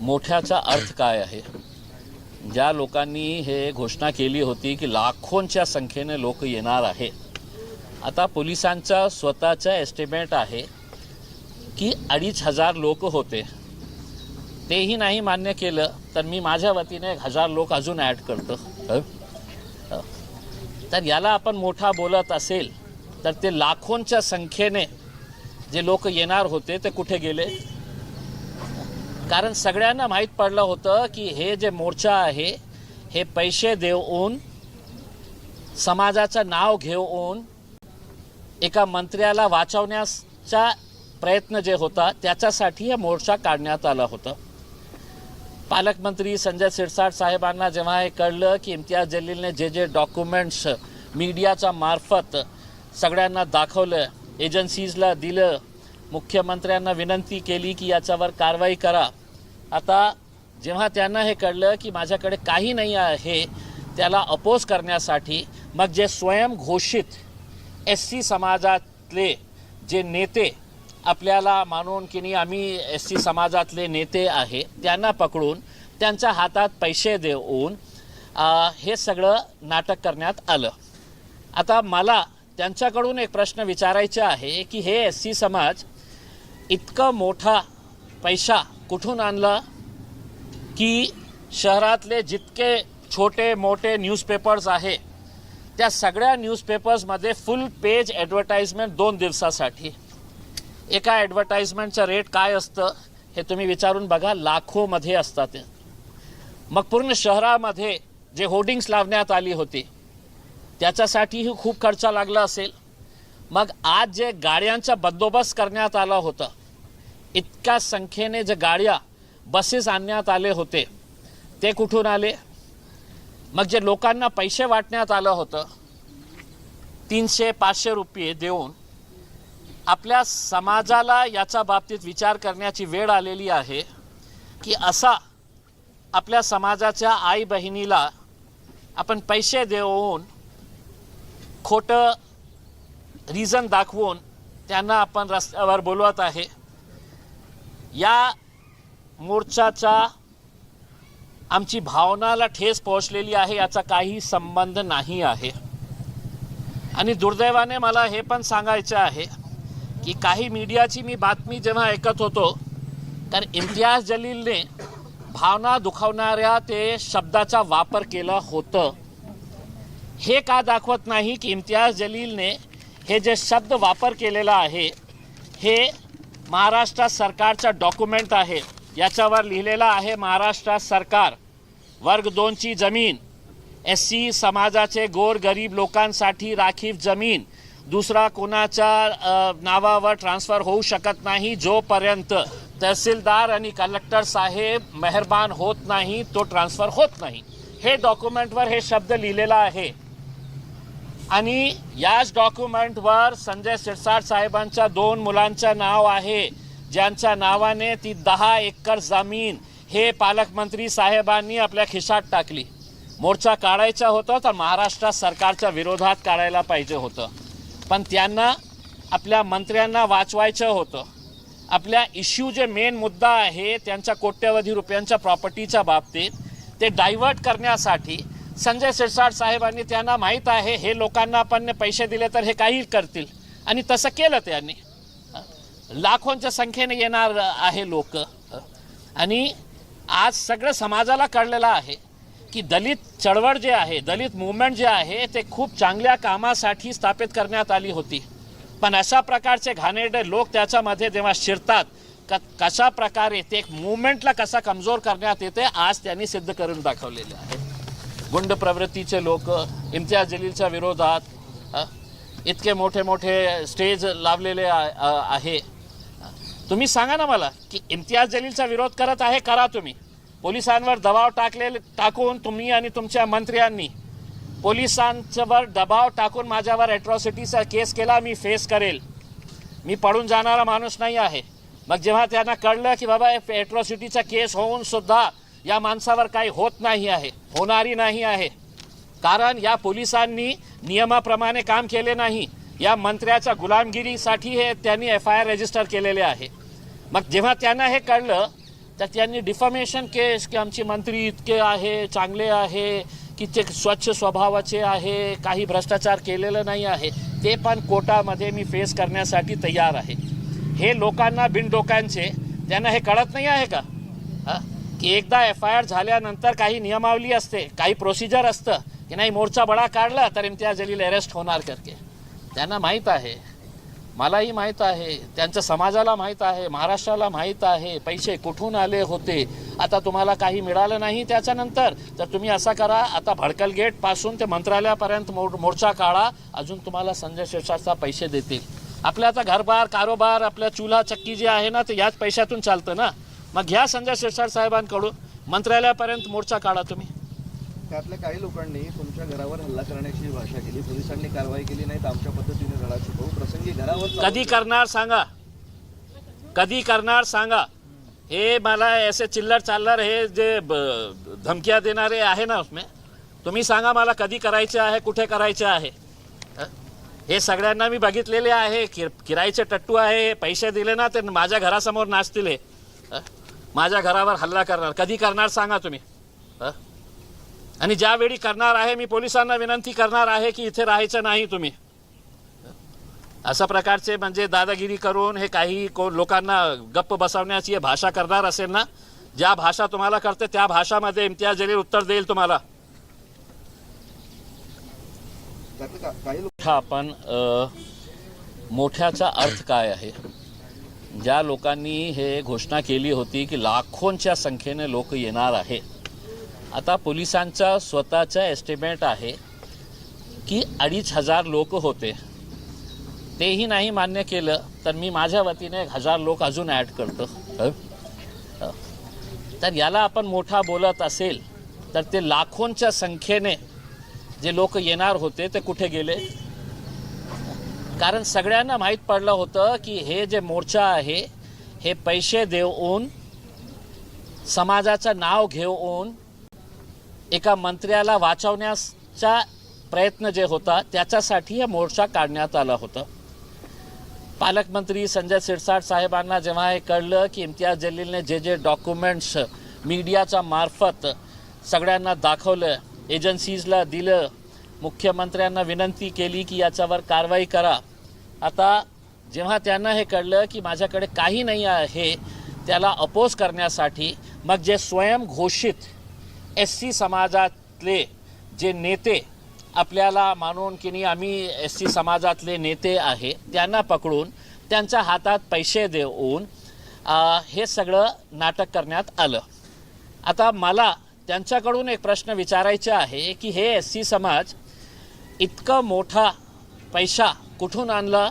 मोठ्याचा अर्थ काय आहे? ज्या लोकांनी हे घोषणा केली होती की लाखोंच्या संख्येने लोक येणार आहे. आता पोलिसांचा स्वतःचा एस्टिमेट आहे की अडीच हजार लोक होते. तेही नाही मान्य केलं तर मी माझ्या वतीने एक हजार लोक अजून ॲड करतो. तर याला आपण मोठा बोलत असेल तर ते लाखोंच्या संख्येने जे लोक येणार होते ते कुठे गेले? कारण सगळ्यांना माहीत पडलं होतं की हे जे मोर्चा आहे हे पैसे देऊन समाजाचं नाव घेऊन एका मंत्र्याला वाचवण्याचा प्रयत्न जे होता त्याच्यासाठी हे मोर्चा काढण्यात आला होता. पालकमंत्री संजय सिरसाट साहेबांना जेव्हा हे कळलं की इम्तियाज जलीलने जे जे डॉक्युमेंट्स मीडियाच्या मार्फत सगळ्यांना दाखवलं एजन्सीजला दिलं मुख्यमंत्र्यांना विनंती केली की याच्यावर कारवाई करा आता जेव्हा त्यांना हे कळलं की माझ्याकडे काही नाही आहे त्याला अपोज करण्यासाठी मग जे स्वयंघोषित एस सी समाजातले जे नेते आपल्याला मानून की नाही आम्ही एस सी समाजातले नेते आहे त्यांना पकडून त्यांच्या हातात पैसे देऊन हे सगळं नाटक करण्यात आलं. आता मला त्यांच्याकडून एक प्रश्न विचारायचा आहे की हे एस सी समाज इतकं मोठा पैसा कुठून आणला की शहरातले जितके छोटे मोठे न्यूजपेपर्स आहे त्या सगळ्या न्यूजपेपर्समध्ये फुल पेज ॲडव्हर्टाईजमेंट दोन दिवसासाठी. एका ॲडव्हर्टाईजमेंटचं रेट काय असतं हे तुम्ही विचारून बघा लाखोमध्ये असतात. ते मग पूर्ण शहरामध्ये जे होर्डिंग्स लावण्यात आली होती त्याच्यासाठीही खूप खर्च लागला असेल. मग आज जे गाड्यांचा बंदोबस्त करण्यात आला होता इतक्या संख्येने जे गाड्या बसेस आणण्यात आले होते ते कुठून आले? मग जे लोकांना पैसे वाटण्यात आलं होतं तीनशे पाचशे रुपये देऊन आपल्या समाजाला याच्या बाबतीत विचार करण्याची वेळ आलेली आहे की असा आपल्या समाजाच्या आई बहिणीला आपण पैसे देऊन खोटं रिझन दाखवून त्यांना आपण रस्त्यावर बोलवत आहे. या मोर्चाचा आमची भावनाला ठेस पोहोचलेली आहे याचा काही संबंध नाही आहे. आणि दुर्दैवाने मला हे पण सांगायचं आहे की काही मीडियाची मी बातमी जेव्हा ऐकत होतो तर इम्तियाज जलीलने भावना दुखावणाऱ्या ते शब्दाचा वापर केला होतं. हे का दाखवत नाही की इम्तियाज जलीलने हे जे शब्द वापर केलेला आहे हे महाराष्ट्र सरकारचा डॉक्युमेंट आहे. याच्यावर लिहिलेलं आहे महाराष्ट्र सरकार. वर्ग दोनची जमीन. एस सी समाजाचे गोर गरीब लोकांसाठी राखीव जमीन. दुसरा कोणाच्या नावावर ट्रान्सफर होऊ शकत नाही जोपर्यंत तहसीलदार आणि कलेक्टर साहेब मेहरबान होत नाही तो ट्रान्सफर होत नाही. हे डॉक्युमेंटवर हे शब्द लिहिलेला आहे. आणि याच डॉक्युमेंटवर संजय सिरसाट साहेबांच्या दोन मुलांचं नाव आहे. ज्यांच्या नावाने ती दहा एकर जमीन हे पालकमंत्री साहेबांनी आपल्या खिशात टाकली. मोर्चा काढायचा होता तर महाराष्ट्र सरकारच्या विरोधात काढायला पाहिजे होतं. पण त्यांना आपल्या मंत्र्यांना वाचवायचं होतं. आपल्या इश्यू जे मेन मुद्दा आहे त्यांच्या कोट्यवधी रुपयांच्या प्रॉपर्टीच्या बाबतीत ते डायव्हर्ट करण्यासाठी संजय सिरसाट साहेबांनी त्यांना माहीत आहे हे लोकांना आपण पैसे दिले तर हे काही करतील. आणि तसं केलं त्यांनी. लाखोंच्या संख्येने येणार आहे लोक. आणि आज सगळं समाजाला कळलेलं आहे की दलित चळवळ जे आहे दलित मुवमेंट जे आहे ते खूप चांगल्या कामासाठी स्थापित करण्यात आली होती. पण अशा प्रकारचे घाणेरडे लोक त्याच्यामध्ये जेव्हा शिरतात क कशा प्रकारे ते एक मुवमेंटला कसा कमजोर करण्यात येते आज त्यांनी सिद्ध करून दाखवलेले आहे. गुंड प्रवृत्तीचे लोक इम्तियाज जलीलच्या विरोधात इतके मोठे मोठे स्टेज लावलेले आ- आहे. तुम्ही सांगा ना मला की इम्तियाज जलीलचा विरोध करत आहे करा तुम्ही. पोलिसांवर दबाव टाकलेले टाकून तुम्ही आणि तुमच्या मंत्र्यांनी पोलिसांच्यावर दबाव टाकून माझ्यावर ॲट्रॉसिटीचा केस केला मी फेस करेल. मी पडून जाणारा माणूस नाही आहे. मग जेव्हा त्यांना कळलं की बाबा ॲट्रॉसिटीचा केस होऊन सुद्धा या माणसावर काही होत नाही आहे होणारी नाही आहे. कारण या पोलिसांनी नियमाप्रमाणे काम केले नाही. या मंत्र्याच्या गुलामगिरीसाठी हे त्यांनी एफ आय आर रजिस्टर केलेले आहे. मग जेव्हा त्यांना हे कळलं तर त्यांनी डिफॉमेशन केस की आमचे मंत्री इतके आहे चांगले आहे की ते स्वच्छ स्वभावाचे आहे काही भ्रष्टाचार केलेलं नाही आहे ते पण कोर्टामध्ये मी फेस करण्यासाठी तयार आहे. हे लोकांना बिनडोक्यांचे. त्यांना हे कळत नाही आहे का? हां? की एकदा एफ आय आर झाल्यानंतर काही नियमावली असते काही प्रोसिजर असतं की नाही मोर्चा बडा काढला तर इम्तियाज जलील अरेस्ट होणार करके. त्यांना माहीत आहे. मलाही माहीत आहे. त्यांच्या समाजाला माहीत आहे. महाराष्ट्राला माहीत आहे. पैसे कुठून आले होते? आता तुम्हाला काही मिळालं नाही त्याच्यानंतर तर तुम्ही असा करा आता भडकल गेटपासून ते मंत्रालयापर्यंत मोर मोर्चा काढा. अजून तुम्हाला संजय शिरसाटचा पैसे देतील. आपल्या आता घरबार कारोबार आपल्या चुला चक्की जे आहे ना ते याच पैशातून चालतं ना? मग घ्या संजय शिरसाट साहेबांकडून. मंत्रालयापर्यंत मोर्चा काढा तुम्ही. त्यातल्या काही लोकांनी तुमच्या घरावर हल्ला करण्याची भाषा केली पोलिसांनी कारवाई केली नाही तर आमच्या पद्धतीने शिकवू. प्रसंगी घरावर कधी करणार सांगा. कधी करणार सांगा. हे मला ऐसे चिल्लर चाललर हे जे धमक्या देणारे आहे ना उसमें तुम्ही सांगा मला कधी करायचे आहे कुठे करायचे आहे. हं? सगळ्यांना मी बघितलेले आहे किर किराईचे टट्टू आहे पैसे दिले ना ते माझ्या घरासमोर नाचतील हं? माझ्या घरावर हल्ला करणार. कधी करणार सांगा तुम्ही? आणि ज्यावेळी करणार आहे मी पोलिसांना विनंती करणार आहे की इथे राहायचं नाही तुम्ही. अशा प्रकारचे म्हणजे दादागिरी करून हे काही को लोकांना गप्प बसवण्याची भाषा करणार असेल ना ज्या भाषा तुम्हाला करते त्या भाषामध्ये इम्तियाज जलील उत्तर देईल तुम्हाला. आपण मोठ्याचा अर्थ काय आहे? ज्या लोकांनी हे घोषणा केली होती की लाखोंच्या संख्येने लोक येणार आहे आता पोलिसांचा स्वतःचा एस्टिमेट आहे की अडीच हजार लोक होते. तेही नाही मान्य केलं तर मी माझ्या वतीने एक हजार लोक अजून ॲड करतो. तर याला आपण मोठा बोलत असेल तर ते लाखोंच्या संख्येने जे लोक येणार होते ते कुठे गेले? कारण सगळ्यांना माहीत पडलं होतं की हे जे मोर्चा आहे हे पैसे देऊन समाजाचं नाव घेऊन एका मंत्र्याला वाचवण्याचा प्रयत्न जे होता त्याच्यासाठी हे मोर्चा काढण्यात आला होता. पालकमंत्री संजय सिरसाट साहेबांना जेव्हा हे कळलं की इम्तियाज जलीलने जे जे डॉक्युमेंट्स मीडियाच्या मार्फत सगळ्यांना दाखवलं एजन्सीजला दिलं मुख्यमंत्र्यांना विनंती केली की याच्यावर कारवाई करा आता जेव्हा त्यांना हे कळलं की माझ्याकडे काही नाही आहे त्याला अपोज करण्यासाठी मग जे स्वयंघोषित एस सी समाजातले जे नेते आपल्याला मानून की नाही आम्ही एस सी समाजातले नेते आहे त्यांना पकडून त्यांच्या हातात पैसे देऊन हे सगळं नाटक करण्यात आलं. आता मला त्यांच्याकडून एक प्रश्न विचारायचा आहे की हे एस सी समाज इतकं मोठा पैसा कुठून आणला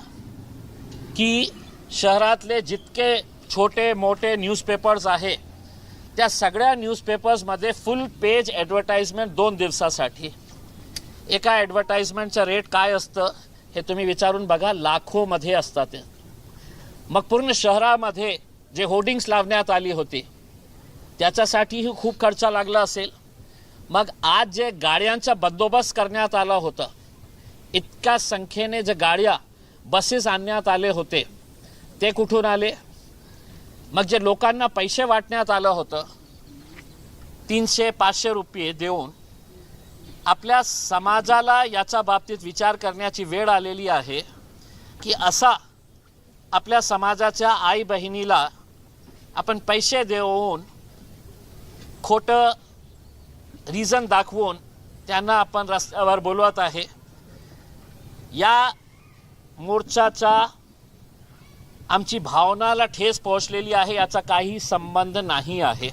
की शहरातले जितके छोटे मोठे न्यूजपेपर्स आहे त्या सगळ्या न्यूजपेपर्समध्ये फुल पेज ॲडव्हर्टाईजमेंट दोन दिवसासाठी. एका ॲडव्हर्टाईजमेंटचं रेट काय असतं हे तुम्ही विचारून बघा लाखोमध्ये असतात. ते मग पूर्ण शहरामध्ये जे होर्डिंग्स लावण्यात आली होती त्याच्यासाठीही खूप खर्च लागला असेल. मग आज जे गाड्यांचा बंदोबस्त करण्यात आला होता इतक्या संख्येने जे गाड्या बसेस आणण्यात आले होते ते कुठून आले? मग जे लोकांना पैसे वाटण्यात आलं होतं तीनशे पाचशे रुपये देऊन आपल्या समाजाला याच्या बाबतीत विचार करण्याची वेळ आलेली आहे की असा आपल्या समाजाच्या आई बहिणीला आपण पैसे देऊन खोटं रिझन दाखवून त्यांना आपण रस्त्यावर बोलवत आहे. या मोर्चाचा आमची भावनाला ठेस पोहोचलेली आहे याचा काही संबंध नाही आहे.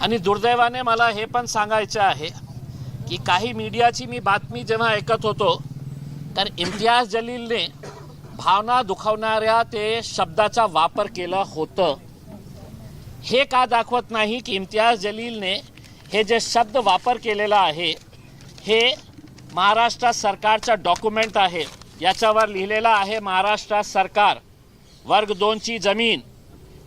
आणि दुर्दैवाने मला हे पण सांगायचं आहे की काही मीडियाची मी बातमी जेव्हा ऐकत होतो तर इम्तियाज जलीलने भावना दुखावणाऱ्या ते शब्दाचा वापर केला होतं. हे का दाखवत नाही की इम्तियाज जलीलने हे जे शब्द वापर केलेला आहे हे महाराष्ट्र सरकारचा डॉक्युमेंट आहे. याच्यावर लिहिलेलं आहे महाराष्ट्र सरकार. वर्ग दोनची जमीन.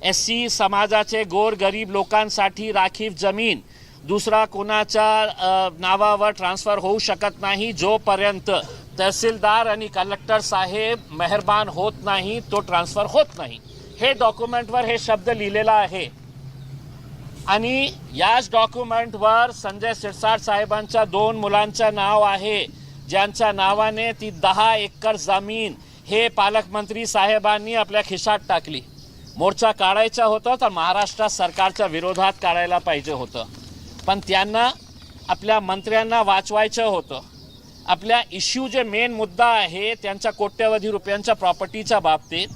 एस सी समाजाचे गोरगरीब लोकांसाठी राखीव जमीन. दुसरा कोणाच्या नावावर ट्रान्सफर होऊ शकत नाही जोपर्यंत तहसीलदार आणि कलेक्टर साहेब मेहरबान होत नाही तो ट्रान्सफर होत नाही. हे डॉक्युमेंटवर हे शब्द लिहिलेला आहे. आणि याच डॉक्युमेंटवर संजय सिरसाट साहेबांच्या दोन मुलांचं नाव आहे. ज्यांच्या नावाने ती दहा एकर जमीन हे पालकमंत्री साहेबांनी आपल्या खिशात टाकली. मोर्चा काढायचा होता तर महाराष्ट्र सरकारच्या विरोधात काढायला पाहिजे होतं. पण त्यांना आपल्या मंत्र्यांना वाचवायचं होतं. आपल्या इश्यू जे मेन मुद्दा आहे त्यांच्या कोट्यवधी रुपयांच्या प्रॉपर्टीच्या बाबतीत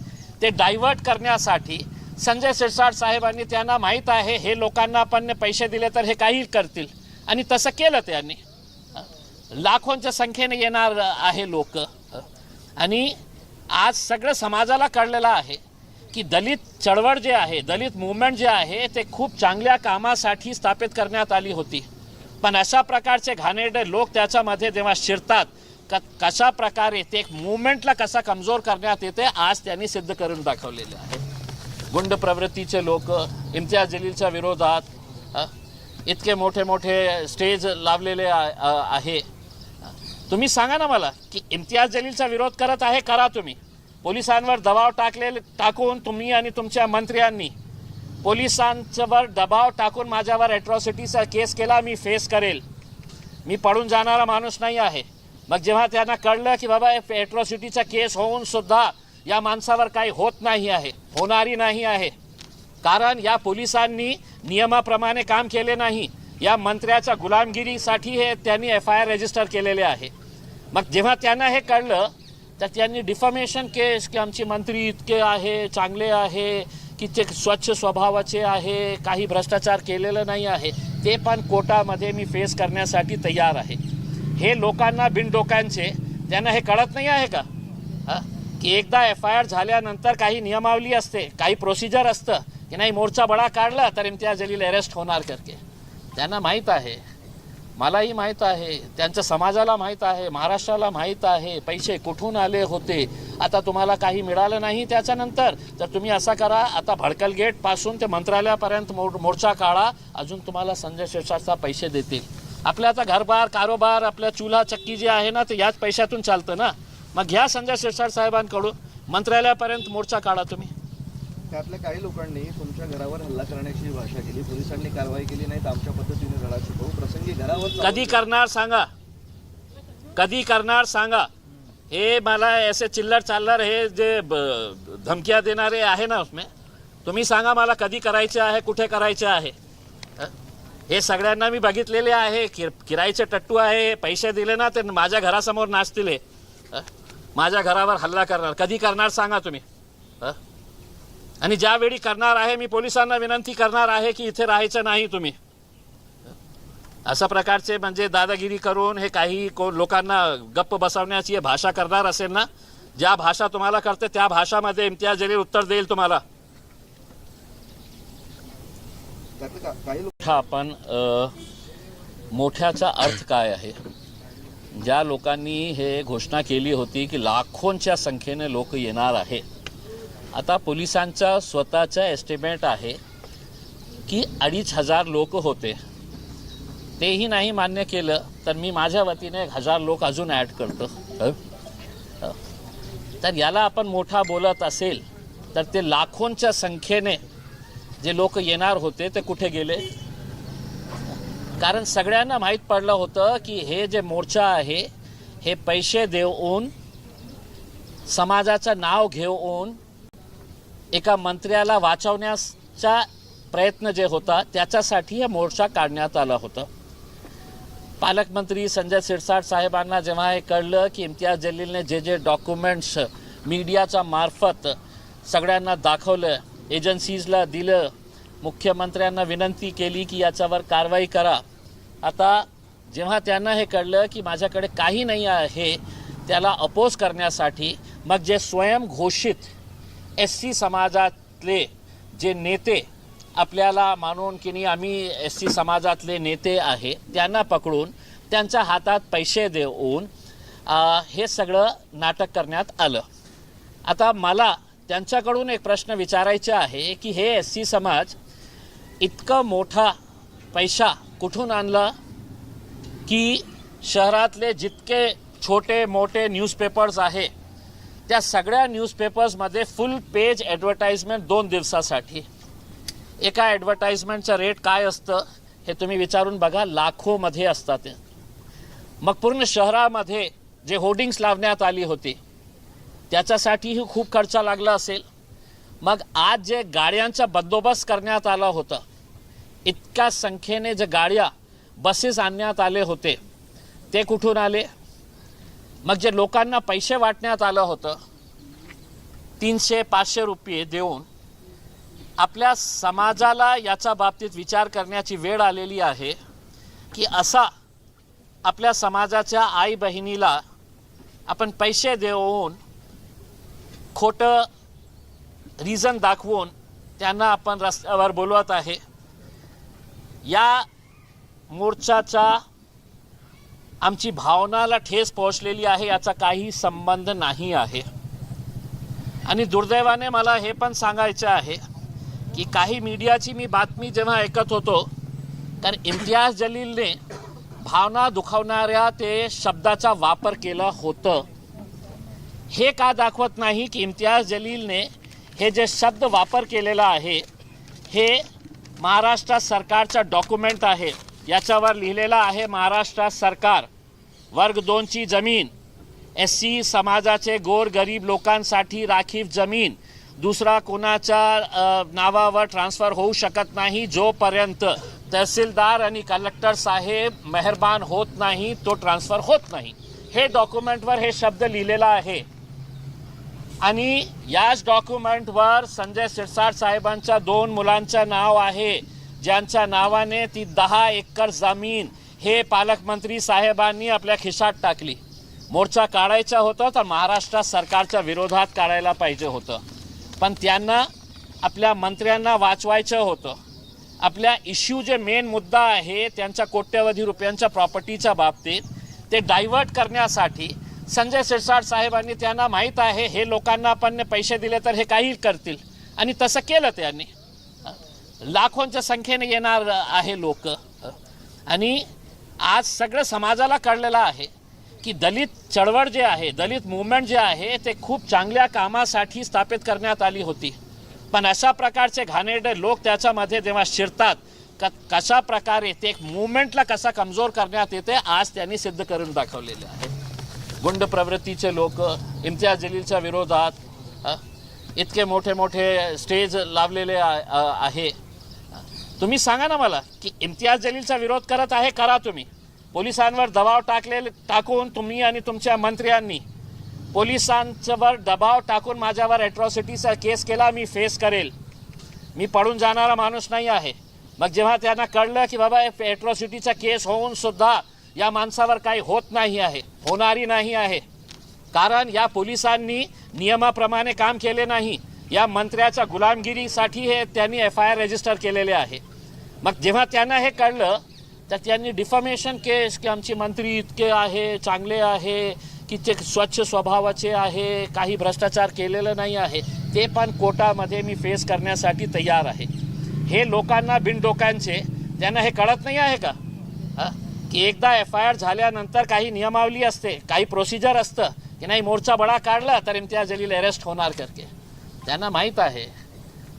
ते डायव्हर्ट करण्यासाठी संजय शिरसाट साहेबांनी त्यांना माहीत आहे हे लोकांना आपण पैसे दिले तर हे काही करतील. आणि तसं केलं त्यांनी. लाखोंच्या संख्येने येणार आहे लोक. आणि आज सगळं समाजाला कळलेलं आहे की दलित चळवळ जे आहे दलित मुवमेंट जे आहे ते खूप चांगल्या कामासाठी स्थापित करण्यात आली होती. पण अशा प्रकारचे घाणेरडे लोक त्याच्यामध्ये जेव्हा शिरतात क कशा प्रकारे ते एक मुवमेंटला कसा कमजोर करण्यात येते आज त्यांनी सिद्ध करून दाखवलेले आहे. गुंड प्रवृत्तीचे लोक इम्तियाज जलीलच्या विरोधात इतके मोठे मोठे स्टेज लावलेले आहे. तुम्ही सांगा ना मला की इम्तियाज जलीलचा विरोध करत आहे करा तुम्ही. पोलिसांवर दबाव टाकलेले टाकून तुम्ही आणि तुमच्या मंत्र्यांनी पोलिसांच्यावर दबाव टाकून माझ्यावर ॲट्रॉसिटीचा केस केला मी फेस करेल. मी पडून जाणारा माणूस नाही आहे. मग जेव्हा त्यांना कळलं की बाबा ॲट्रॉसिटीचा केस होऊन सुद्धा या माणसावर काही होत नाही आहे होणारी नाही आहे. कारण या पोलिसांनी नियमाप्रमाणे काम केले नाही. या मंत्र्याच्या गुलामगिरीसाठी हे त्यांनी एफ आय आर रजिस्टर केलेले आहे. मग जेव्हा त्यांना हे कळलं तर त्यांनी डिफॉमेशन केस की आमचे मंत्री इतके आहे चांगले आहे की ते स्वच्छ स्वभावाचे आहे काही भ्रष्टाचार केलेलं नाही आहे ते पण कोर्टामध्ये मी फेस करण्यासाठी तयार आहे. हे लोकांना बिनडोक्यांचे. त्यांना हे कळत नाही आहे का? हां? की एकदा एफ आय आर झाल्यानंतर काही नियमावली असते काही प्रोसिजर असतं की नाही मोर्चा बडा काढला तर इम्तियाज जलील अरेस्ट होणार करके. त्यांना माहीत आहे. मलाही माहीत आहे. त्यांच्या समाजाला माहीत आहे. महाराष्ट्राला माहीत आहे. पैसे कुठून आले होते? आता तुम्हाला काही मिळालं नाही त्याच्यानंतर तर तुम्ही असा करा आता भडकल गेटपासून ते मंत्रालयापर्यंत मोर मोर्चा काढा. अजून तुम्हाला संजय शिरसाटचा पैसे देतील. आपल्या आता घरबार कारोबार आपल्या चुला चक्की जे आहे ना ते याच पैशातून चालतं ना? मग घ्या संजय शिरसाट साहेबांकडून. मंत्रालयापर्यंत मोर्चा काढा तुम्ही. त्यातल्या काही लोकांनी तुमच्या घरावर हल्ला करण्याची भाषा केली पोलिसांनी कारवाई केली नाही तर आमच्या पद्धतीने शिकवू. प्रसंगी घरावर कधी करणार सांगा. कधी करणार सांगा. हे मला ऐसे चिल्लर चाललर हे जे धमक्या देणारे आहे ना उसमें तुम्ही सांगा मला कधी करायचे आहे कुठे करायचे आहे. हं? सगळ्यांना मी बघितलेले आहे किर किराईचे टट्टू आहे पैसे दिले ना ते माझ्या घरासमोर नाचतील? माझ्या घरावर हल्ला करणार. कधी करणार सांगा तुम्ही? आणि ज्यावेळी करणार आहे मी पोलिसांना विनंती करणार आहे की इथे राहायचं नाही तुम्ही. अशा प्रकारचे म्हणजे दादागिरी करून हे काही को लोकांना गप्प बसवण्याची भाषा करणार असेल ना ज्या भाषा तुम्हाला करते त्या भाषामध्ये इम्तियाज जलील उत्तर देईल तुम्हाला. आपण मोठ्याचा अर्थ काय आहे? ज्या लोकांनी हे घोषणा केली होती की लाखोंच्या संख्येने लोक येणार आहे आता पोलिसांचा स्वतःचा एस्टिमेट आहे की अडीच हजार लोक होते. तेही नाही मान्य केलं तर मी माझ्या वतीने एक हजार लोक अजून ॲड करतो. हो? हो. तर याला आपण मोठा बोलत असेल तर ते लाखोंच्या संख्येने जे लोक येणार होते ते कुठे गेले? कारण सगळ्यांना माहीत पडलं होतं की हे जे मोर्चा आहे हे पैसे देऊन समाजाचं नाव घेऊन एका मंत्र्याला वाचवण्याचा प्रयत्न जे होता त्याच्यासाठी हे मोर्चा काढण्यात आला होता. पालकमंत्री संजय सिरसाट साहेबांना जेव्हा हे कळलं की इम्तियाज जलीलने जे जे डॉक्युमेंट्स मीडियाच्या मार्फत सगळ्यांना दाखवलं एजन्सीजला दिलं मुख्यमंत्र्यांना विनंती केली की याच्यावर कारवाई करा आता जेव्हा त्यांना हे कळलं की माझ्याकडे काही नाही आहे त्याला अपोज करण्यासाठी मग जे स्वयंघोषित एस सी समाजातले जे नेते आपल्याला मानून की नाही आम्ही एस सी समाजातले नेते आहे त्यांना पकडून त्यांच्या हातात पैसे देऊन हे सगळं नाटक करण्यात आलं. आता मला त्यांच्याकडून एक प्रश्न विचारायचा आहे की हे एस सी समाज इतकं मोठा पैसा कुठून आणला की शहरातले जितके छोटे मोठे न्यूजपेपर्स आहे त्या सगळ्या न्यूजपेपर्समध्ये फुल पेज ॲडव्हर्टाइजमेंट दोन दिवसासाठी. एका ॲडव्हर्टाईजमेंटचं रेट काय असतं हे तुम्ही विचारून बघा लाखोमध्ये असतात. ते मग पूर्ण शहरामध्ये जे होर्डिंग्स लावण्यात आली होती त्याच्यासाठीही खूप खर्च लागला असेल. मग आज जे गाड्यांचा बंदोबस्त करण्यात आला होता इतक्या संख्येने जे गाड्या बसेस आणण्यात आले होते ते कुठून आले? मग जे लोकांना पैसे वाटण्यात आलं होतं तीनशे पाचशे रुपये देऊन आपल्या समाजाला याच्या बाबतीत विचार करण्याची वेळ आलेली आहे की असा आपल्या समाजाच्या आई बहिणीला आपण पैसे देऊन खोटं रिझन दाखवून त्यांना आपण रस्त्यावर बोलवत आहे. या मोर्चाचा आमची भावनाला ठेस पोहोचलेली आहे याचा काही संबंध नाही आहे. आणि दुर्दैवाने मला हे पण सांगायचं आहे की काही मीडियाची मी बातमी जेव्हा ऐकत होतो तर इम्तियाज जलीलने भावना दुखावणाऱ्या ते शब्दाचा वापर केला होतं. हे का दाखवत नाही की इम्तियाज जलीलने हे जे शब्द वापर केलेला आहे हे महाराष्ट्र सरकारचा डॉक्युमेंट आहे. याच्यावर लिहिलेलं आहे महाराष्ट्र सरकार. वर्ग दोनची जमीन. एस सी समाजाचे गोरगरीब लोकांसाठी राखीव जमीन. दुसरा कोणाच्या नावावर ट्रान्सफर होऊ शकत नाही जोपर्यंत तहसीलदार आणि कलेक्टर साहेब मेहरबान होत नाही तो ट्रान्सफर होत नाही. हे डॉक्युमेंटवर हे शब्द लिहिलेला आहे. आणि याच डॉक्युमेंटवर संजय शिरसाट साहेबांच्या दोन मुलांचं नाव आहे. ज्यांच्या नावाने ती दहा एकर जमीन हे पालकमंत्री साहेबांनी आपल्या खिशात टाकली. मोर्चा काढायचा होता तर महाराष्ट्र सरकारच्या विरोधात काढायला पाहिजे होतं. पण त्यांना आपल्या मंत्र्यांना वाचवायचं होतं. आपल्या इश्यू जे मेन मुद्दा आहे त्यांच्या कोट्यवधी रुपयांच्या प्रॉपर्टीच्या बाबतीत ते डायव्हर्ट करण्यासाठी संजय शिरसाट साहेबांनी त्यांना माहीत आहे हे लोकांना आपण पैसे दिले तर हे काही करतील. आणि तसं केलं त्यांनी. लाखोंच्या संख्येने येणार आहे लोक. आणि आज सगळं समाजाला कळलेलं आहे की दलित चळवळ जे आहे दलित मुवमेंट जे आहे ते खूप चांगल्या कामासाठी स्थापित करण्यात आली होती. पण अशा प्रकारचे घाणेरडे लोक त्याच्यामध्ये जेव्हा शिरतात क कशा प्रकारे ते एक मुवमेंटला कसा कमजोर करण्यात येते आज त्यांनी सिद्ध करून दाखवलेले आहे. गुंड प्रवृत्तीचे लोक इम्तियाज जलीलच्या विरोधात इतके मोठे मोठे स्टेज लावलेले आहे. तुम्ही सांगा ना मला की इम्तियाज जलीलचा विरोध करत आहे करा तुम्ही. पोलिसांवर दबाव टाकलेले टाकून तुम्ही आणि तुमच्या मंत्र्यांनी पोलिसांच्यावर दबाव टाकून माझ्यावर ॲट्रॉसिटीचा केस केला मी फेस करेल. मी पडून जाणारा माणूस नाही आहे. मग जेव्हा त्यांना कळलं की बाबा ॲट्रॉसिटीचा केस होऊन सुद्धा या माणसावर काही होत नाही आहे होणारी नाही आहे. कारण या पोलिसांनी नियमाप्रमाणे काम केले नाही. या मंत्र्याच्या गुलामगिरीसाठी हे त्यांनी एफ आय आर रजिस्टर केलेले आहे. मग जेव्हा त्यांना हे कळलं तर त्यांनी डिफॉमेशन केस की आमचे मंत्री इतके आहे चांगले आहे की ते स्वच्छ स्वभावाचे आहे काही भ्रष्टाचार केलेलं नाही आहे ते पण कोर्टामध्ये मी फेस करण्यासाठी तयार आहे. हे लोकांना बिनडोकांचे त्यांना हे कळत नाही आहे का? की एकदा एफ आय आर झाल्यानंतर काही नियमावली असते काही प्रोसिजर असतं की नाही मोर्चा बडा काढला तर इम्तियाज जलील अरेस्ट होणार करके. त्यांना माहीत आहे.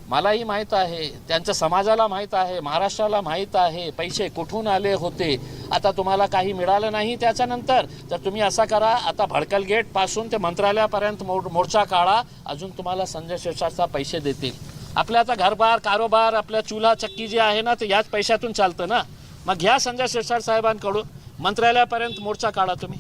मलाही माहीत आहे. त्यांच्या समाजाला माहीत आहे. महाराष्ट्राला माहीत आहे. पैसे कुठून आले होते? आता तुम्हाला काही मिळालं नाही त्याच्यानंतर तर तुम्ही असा करा आता भडकल गेटपासून ते मंत्रालयापर्यंत मोर मोर्चा काढा. अजून तुम्हाला संजय शिरसाटचा पैसे देतील. आपल्या आता घरबार कारोबार आपल्या चुला चक्की जी आहे ना ते याच पैशातून चालतं ना? मग घ्या संजय शिरसाट साहेबांकडून मंत्रालयापर्यंत मोर्चा काढा तुम्ही.